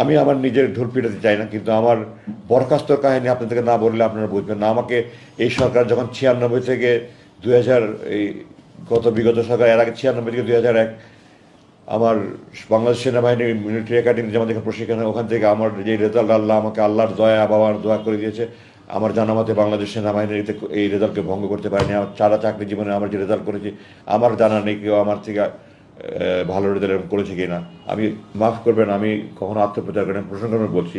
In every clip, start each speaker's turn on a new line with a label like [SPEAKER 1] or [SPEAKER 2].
[SPEAKER 1] আমি আমার নিজের ঢোল পিটাতে চাই না, কিন্তু আমার বরখাস্তর কাহিনী আপনাদেরকে না বললে আপনারা বুঝবেন না। আমাকে এই সরকার যখন ছিয়ানব্বই থেকে দুই হাজার, এই গত বিগত সরকার, এর আগে ছিয়ানব্বই থেকে দুই হাজার এক, আমার বাংলাদেশ সেনাবাহিনী মিলিটারি একাডেমি যেমন যেখানে প্রশিক্ষণ ওখান থেকে আমার যে রেজাল্ট আল্লাহ আমাকে আল্লাহর দয়া, বাবার দোয়া করে দিয়েছে। আমার জানা মতে বাংলাদেশ সেনাবাহিনীর এই রেজাল্টকে ভঙ্গ করতে পারেনি। আমার চারা চাকরি জীবনে আমার যে রেজাল্ট করেছি, আমার জানা নেই কেউ আমার থেকে ভালো রেজাল্ট করেছে কিনা। আমি মাফ করবেন, আমি কখনো আত্মপ্রচার করেন প্রসঙ্গ বলছি,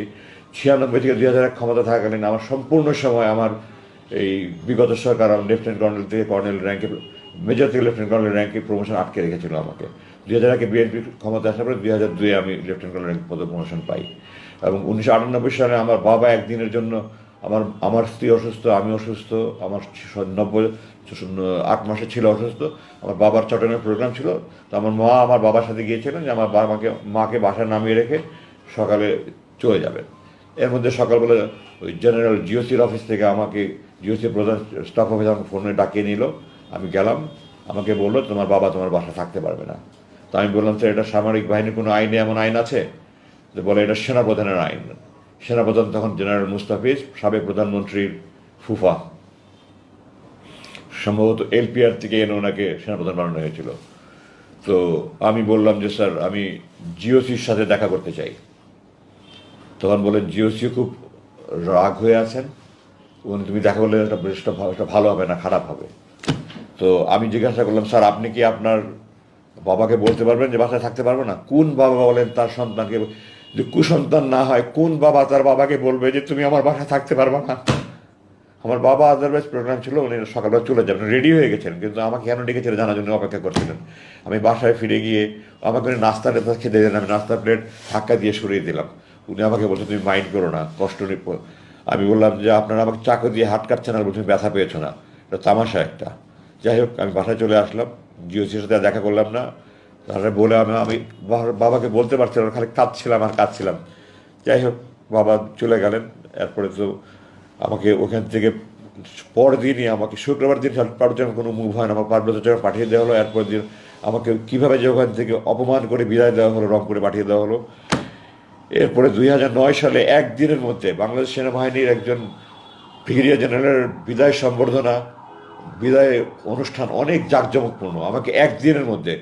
[SPEAKER 1] ছিয়ানব্বই থেকে দুই হাজার এক ক্ষমতা থাকাকালীন আমার সম্পূর্ণ সময় আমার এই বিগত সরকার আমার লেফটেন্যান্ট কর্নেল থেকে কর্নেল র্যাঙ্কে মেজর থেকে লেফটেন্যান্ট কর্নেল র্যাঙ্কে প্রমোশন আটকে রেখেছিল আমাকে। দুই হাজার একে বিএনপি ক্ষমতা আসার পরে দুই হাজার দুয়ে আমি লেফটেন্যান্ট কর্নেল র্যাঙ্ক পদে প্রমোশন পাই। এবং উনিশশো আটানব্বই সালে আমার বাবা একদিনের জন্য আমার আমার স্ত্রী অসুস্থ, আমি অসুস্থ, আমার নব্বই আট মাসে ছিল অসুস্থ, আমার বাবার চট্টগ্রামের প্রোগ্রাম ছিল, তো আমার মা আমার বাবার সাথে গিয়েছিলেন যে আমার বাবা মাকে বাসায় নামিয়ে রেখে সকালে চলে যাবেন এর মধ্যে সকালবেলা ওই জেনারেল জিওসির অফিস থেকে আমাকে জিওসি প্রধান স্টাফ অফিস আমাকে ফোনে ডাকিয়ে নিল। আমি গেলাম, আমাকে বলল, তোমার বাবা তোমার বাসা থাকতে পারবে না। তো আমি বললাম, স্যার, এটা সামরিক বাহিনীর কোনো আইনে এমন আইন আছে? তো বলে, এটা সেনাপ্রধানের আইন। সেনাপ্রধান তখন জেনারেল মুস্তাফিজ, সাবেক প্রধানমন্ত্রীর ফুফা। সম্ভবত এলপিআর থেকে এনে ওনাকে সেনাপ্রধান বানানো হয়েছিল। তো আমি বললাম যে, স্যার, আমি জিওসির সাথে দেখা করতে চাই। তখন বলেন জিওসিও খুব রাগ হয়ে আছেন। এবং তুমি দেখা করলে এটা বেশটা এটা ভালো হবে না, খারাপ হবে। তো আমি জিজ্ঞাসা করলাম, স্যার, আপনি কি আপনার বাবাকে বলতে পারবেন যে, বাসায় থাকতে পারব না? কোন বাবা বলেন, তার সন্তানকে যে কুসন্তান না হয় কোন বাবা তার বাবাকে বলবে যে তুমি আমার বাসায় থাকতে পারবে না? আমার বাবা আদারওয়াইজ প্রোগ্রাম ছিল উনি সকালবেলা চলে যাবেন রেডি হয়ে গেছেন কিন্তু আমাকে কেন ডেকেছিল জানার জন্য অপেক্ষা করছিলেন? আমি বাসায় ফিরে গিয়ে আমাকে উনি নাস্তা টেস্তা খেতে দিলেন আমি নাস্তার প্লেট ধাক্কা দিয়ে সরিয়ে দিলাম। উনি আমাকে বলছেন তুমি মাইন্ড করো না কষ্ট নি আমি বললাম যে আপনারা আমাকে চাকু দিয়ে হাত কাটছেন আর বলছে, তুমি ব্যথা পেয়েছ না। এটা তামাশা একটা। যাই হোক আমি বাসায় চলে আসলাম জিওসির সাথে দেখা করলাম না। তারপরে বলে আমি আমি বাবাকে বলতে পারছিলাম খালি কাঁদছিলাম আর কাঁদছিলাম। যাই হোক, বাবা চলে গেলেন। এরপরে তো আমাকে ওখান থেকে পরদিনই আমাকে শুক্রবার দিন পারুচন কোনো মুভ হয় না, আমার পার্বত্য চরে পাঠিয়ে দেওয়া হলো এরপর দিন আমাকে কীভাবে যে ওখান থেকে অপমান করে বিদায় দেওয়া হলো রংপুরে পাঠিয়ে দেওয়া হলো। এরপরে দুই হাজার নয় সালে একদিনের মধ্যে বাংলাদেশ সেনাবাহিনীর একজন ব্রিগেডিয়ার জেনারেলের বিদায় সম্বর্ধনা বিদায় অনুষ্ঠান অনেক জাঁকজমকপূর্ণ। আমাকে একদিনের মধ্যে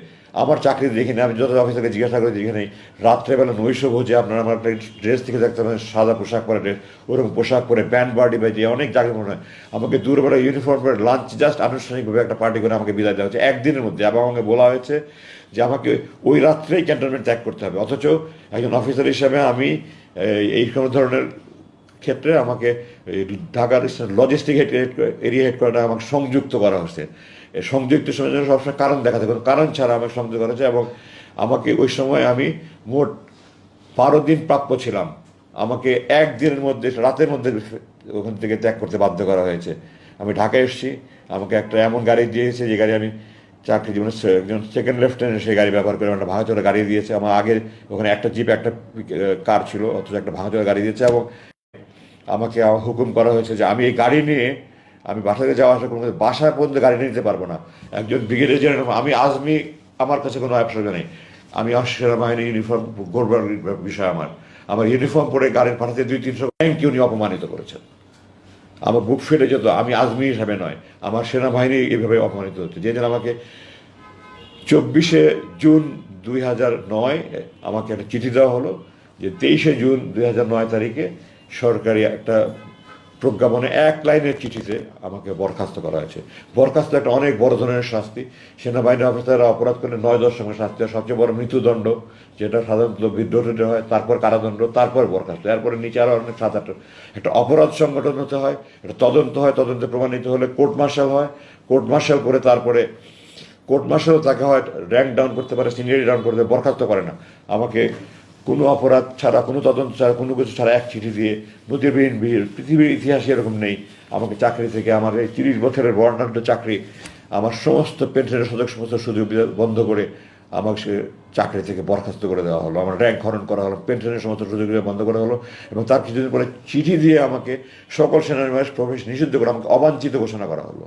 [SPEAKER 1] আমার চাকরি দেখিনি আমি যত অফিসারকে জিজ্ঞাসা করে, দেখি নেই। রাত্রেবেলা নৈশ ভোজে আপনারা আমার একটা ড্রেস থেকে দেখতে পাবেন সাদা পোশাক পরে ড্রেস ওরকম পোশাক পরে ব্যান্ড পার্টি বাজিয়ে অনেক জায়গায় মনে হয়। আমাকে দূরবেলা ইউনিফর্ম পরে লাঞ্চ জাস্ট আনুষ্ঠানিকভাবে একটা পার্টি করে আমাকে বিদায় দেওয়া হচ্ছে একদিনের মধ্যে। আবার আমাকে বলা হয়েছে যে আমাকে ওই রাত্রেই ক্যান্টনমেন্ট ত্যাগ করতে হবে। অথচ একজন অফিসার হিসেবে আমি, এই কোনো ধরনের ক্ষেত্রে আমাকে ঢাকার লজিস্টিক এরিয়া হেড কোয়ার্টার আমাকে সংযুক্ত করা হয়েছে। সংযুক্ত সময় জন্য সবসময় কারণ দেখাতে কোনো কারণ ছাড়া আমাকে সংযুক্ত করা হয়েছে এবং আমাকে ওই সময় আমি মোট বারো দিন প্রাপ্য ছিলাম। আমাকে একদিনের মধ্যে, রাতের মধ্যে ওখান থেকে ত্যাগ করতে বাধ্য করা হয়েছে। আমি ঢাকায় এসেছি, আমাকে একটা এমন গাড়ি দিয়েছে যে গাড়ি আমি চাকরি জীবনে একজন সেকেন্ড লেফটেন্যান্ট সেই গাড়ি ব্যবহার করে একটা ভাঙাচোরা গাড়ি দিয়েছে। আমার আগে ওখানে একটা জিপ একটা কার ছিল, অথচ একটা ভাঙাচোরা গাড়ি দিয়েছে এবং আমাকে হুকুম করা হয়েছে যে আমি এই গাড়ি নিয়ে আমি বাসাতে যাওয়া আসা কোনো বাসা পর্যন্ত গাড়ি নিয়ে যেতে পারব না। একজন ব্রিগেডিয়ার জেনারেল আমি আজমি আমার কাছে কোনো অ্যাপসা নেই। আমি সেনাবাহিনী ইউনিফর্ম গড়বার বিষয় আমার। আমার ইউনিফর্ম পরে গাড়ি পাঠাতে দুই তিনশো ব্যাংকে উনি অপমানিত করেছেন। আমার বুক ফেটে যেত, আমি আজমি হিসাবে নয়, আমার সেনাবাহিনী এভাবে অপমানিত হচ্ছে। যে দিন আমাকে চব্বিশে জুন দুই হাজার নয়, আমাকে একটা চিঠি দেওয়া হলো যে তেইশে জুন দুই হাজার নয় তারিখে সরকারি একটা প্রজ্ঞাপনে এক লাইনের চিঠিতে আমাকে বরখাস্ত করা হয়েছে। বরখাস্ত একটা অনেক বড় ধরনের শাস্তি। সেনাবাহিনী অফিসাররা অপরাধ করলে নয় দশ সঙ্গে শাস্তি হয় সবচেয়ে বড় মৃত্যুদণ্ড, যেটা সাধারণত বিদ্রোহ হয়, তারপর কারাদণ্ড, তারপর বরখাস্ত। এরপরে নিচে আরও অনেক সাত আট। একটা অপরাধ সংগঠন হতে হয়, একটা তদন্ত হয়, তদন্তে প্রমাণিত হলে কোর্ট মার্শাল হয়। কোর্ট মার্শাল করে তারপরে কোর্ট মার্শালও তাকে হয়, র্যাঙ্ক ডাউন করতে পারে সিনিয়রিটি ডাউন করতে বরখাস্ত করে না। আমাকে কোনো অপরাধ ছাড়া, কোনো তদন্ত ছাড়া, কোনো কিছু ছাড়া এক চিঠি দিয়ে নদীবিহীন ভিড় পৃথিবীর ইতিহাসে এরকম নেই। আমাকে চাকরি থেকে আমার এই তিরিশ বছরের বর্ণাঢ্য চাকরি, আমার সমস্ত পেনশনের সুযোগ সমস্ত সুযোগ বন্ধ করে আমাকে সে চাকরি থেকে বরখাস্ত করে দেওয়া হলো। আমার র্যাঙ্ক হরণ করা হলো, পেনশনের সমস্ত সুযোগ বন্ধ করা হলো এবং তার কিছুদিন পরে চিঠি দিয়ে আমাকে সকল সেনানিবাস প্রবেশ নিষিদ্ধ করে আমাকে অবাঞ্ছিত ঘোষণা করা হলো।